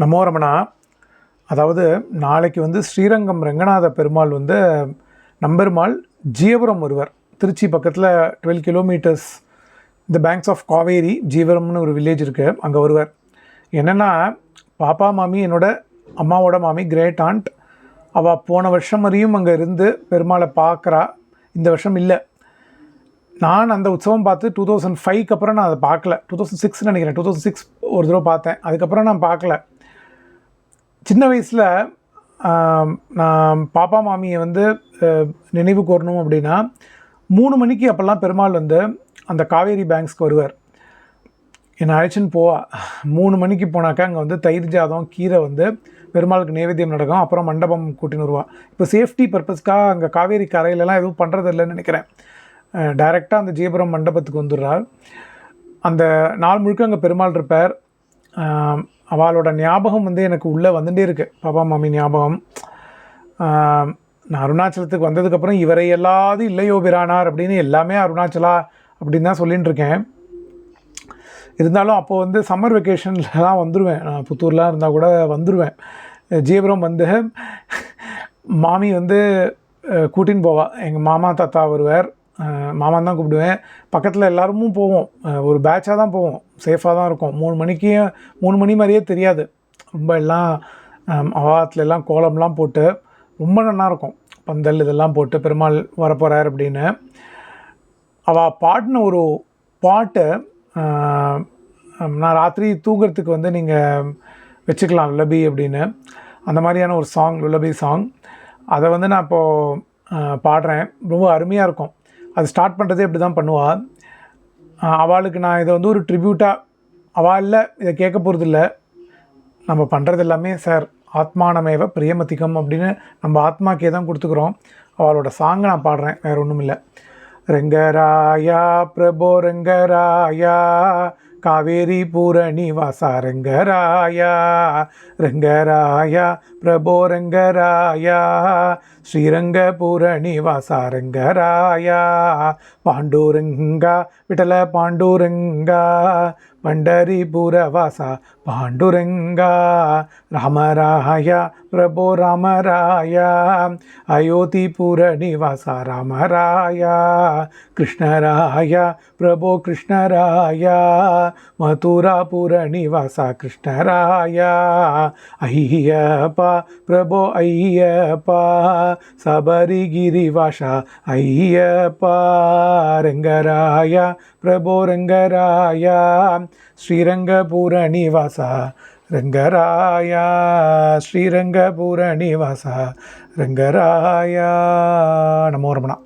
நமோ ரமணா. அதாவது நாளைக்கு வந்து ஸ்ரீரங்கம் ரங்கநாத பெருமாள் வந்து நம்பெருமாள் ஜீவரம் வருவார் திருச்சி பக்கத்தில் டுவெல் கிலோமீட்டர்ஸ் இந்த பேங்க்ஸ் ஆஃப் காவேரி ஜீவரம்னு ஒரு வில்லேஜ் இருக்குது அங்கே வருவார் என்னென்னா பாப்பா மாமி என்னோட அம்மாவோட மாமி கிரேட் ஆண்ட் அவள் போன வருஷம் வரையும் அங்கே இருந்து பெருமாளை பார்க்குறா இந்த வருஷம் இல்லை. நான் அந்த உற்சவம் பார்த்து டூ தௌசண்ட் ஃபைவ்க்கு அப்புறம் நான் அதை பார்க்கல. டூ தௌசண்ட் சிக்ஸ் நினைக்கிறேன். டூ தௌசண்ட் சிக்ஸ் ஒரு தடவை பார்த்தேன். அதுக்கப்புறம் நான் பார்க்கல. சின்ன வயசில் நான் பாப்பா மாமியை வந்து நினைவு கூறணும் அப்படின்னா மூணு மணிக்கு அப்போல்லாம் பெருமாள் வந்து அந்த காவேரி பேங்க்ஸ்க்கு வருவார். என்னை அழைச்சின்னு போவா. மூணு மணிக்கு போனாக்கா அங்கே வந்து தயிர் ஜாதம் கீரை வந்து பெருமாளுக்கு நைவேத்தியம் நடக்கும். அப்புறம் மண்டபம் கூட்டின்னு வருவா. இப்போ சேஃப்டி பர்பஸ்க்காக அங்கே காவேரி கரையிலலாம் எதுவும் பண்ணுறது இல்லைன்னு நினைக்கிறேன். டைரெக்டாக அந்த ஜீபுரம் மண்டபத்துக்கு வந்துடுறாள் அந்த நாள் முழுக்க அங்கே பெருமாள் இருப்பார். அவளோட ஞாபகம் வந்து எனக்கு உள்ளே வந்துட்டே இருக்கு. பாபா மாமி ஞாபகம். நான் அருணாச்சலத்துக்கு வந்ததுக்கப்புறம் இவரை எல்லாது இல்லையோ பிரானார் அப்படின்னு எல்லாமே அருணாச்சலா அப்படின்னு தான் சொல்லிகிட்டு இருக்கேன். இருந்தாலும் அப்போது வந்து சம்மர் வெக்கேஷன்லாம் வந்துடுவேன் நான் புத்தூர்லாம் இருந்தால் கூட வந்துடுவேன் ஜீவபுரம் வந்து மாமி வந்து கூட்டின்னு போவாள் எங்கள் மாமா தாத்தா வருவார். மாமான் தான் கூப்பிடுவேன். பக்கத்தில் எல்லாருமும் போவோம். ஒரு பேட்சாக தான் போவோம். சேஃபாக தான் இருக்கும். மூணு மணிக்கு மூணு மணி மாதிரியே தெரியாது. ரொம்ப எல்லாம் அவாத்தில் எல்லாம் கோலம்லாம் போட்டு ரொம்ப நல்லாயிருக்கும் பந்தல் இதெல்லாம் போட்டு பெருமாள் வரப்போகிறார் அப்படின்னு. அவள் பாடின ஒரு பாட்டு நான் ராத்திரி தூங்குறதுக்கு வந்து நீங்கள் வச்சுக்கலாம் லுலபி அப்படின்னு. அந்த மாதிரியான ஒரு சாங் லுலபி சாங் அதை வந்து நான் இப்போது பாடுறேன். ரொம்ப அருமையாக இருக்கும். அது ஸ்டார்ட் பண்ணுறதே இப்படி தான் பண்ணுவாள் அவளுக்கு நான் இதை வந்து ஒரு ட்ரிபியூட்டாக அவாளில் இதை கேட்க போகிறதில்ல நம்ம பண்ணுறது எல்லாமே சார் ஆத்மானமேவ பிரியமதிக்கம் அப்படின்னு நம்ம ஆத்மாக்கே தான் கொடுத்துக்குறோம். அவளோட சாங்கை நான் பாடுறேன் வேறு ஒன்றும் இல்லை ரெங்கராயா பிரபோ ரெங்கராயா காவேரி பூரணி வாசா ரங்கராயா ரெங்கராயா பிரபோ ரங்கராயா ஸ்ரீரங்க பூரணி வாசா ரெங்கராயா பாண்டூரங்கா விட்டல பாண்டூரங்கா பண்டரிபுர வாசா பாண்டுரங்கா ராமராயா பிரபோ ராமராய அயோத்திபுர நிவாசா ராமராயா கிருஷ்ணராயா பிரபோ கிருஷ்ணராயா மதுராபுர நிவாசா கிருஷ்ணராய. ஐயப்பா பிரபோ ஐயப்பா சபரிகிரிவாஷா ஐயப்பா ரெங்கராய பிரபோ ரெங்கராய ஸ்ரீரங்கபுர நிவாசா ரங்கராயா ஸ்ரீரங்கபுர ரங்கராயா. நமோ ரமணா.